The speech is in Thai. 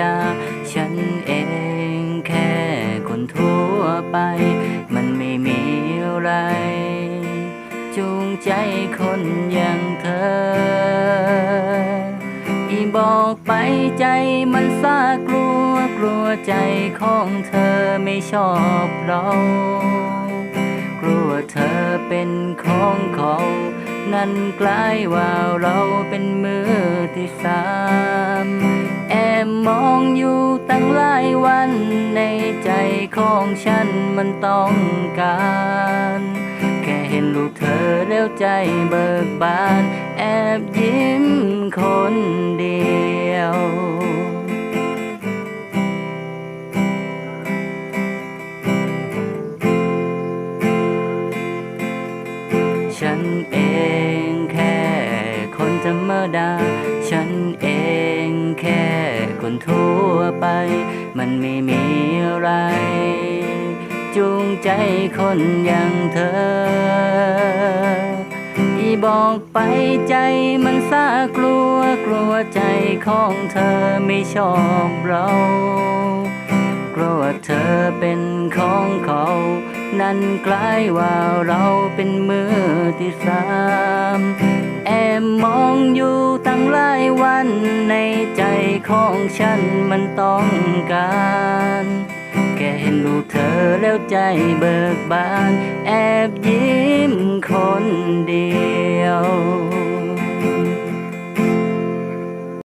ดา ฉันเองแค่คนทั่วไป มันไม่มีอะไร จูงใจคนอย่างเธออีบอกไปใจมันซากลัวกลัวใจของเธอไม่ชอบเรา กลัวเธอเป็นของเขา นั่นกลายว่าเราเป็นมือที่สามแอบมองอยู่ตั้งหลายวันในใจของฉันมันต้องการแค่เห็นลูกเธอแล้วใจเบิกบาน แอบยิ้มคนเดียว ฉันเองแค่คนธรรมดา ฉันเองแค่คนทั่วไป มันไม่มีอะไร จูงใจคนอย่างเธอ อีบอกไปใจมันซากลัวกลัวใจของเธอไม่ชอบเรากลัวเธอเป็นของเขา นั่นกลายว่าเราเป็นมือที่สามแอบมองอยู่ตั้งหลายวันในใจของฉันมันต้องการแค่เห็นลูกเธอแล้วใจเบิกบาน แอบยิ้ม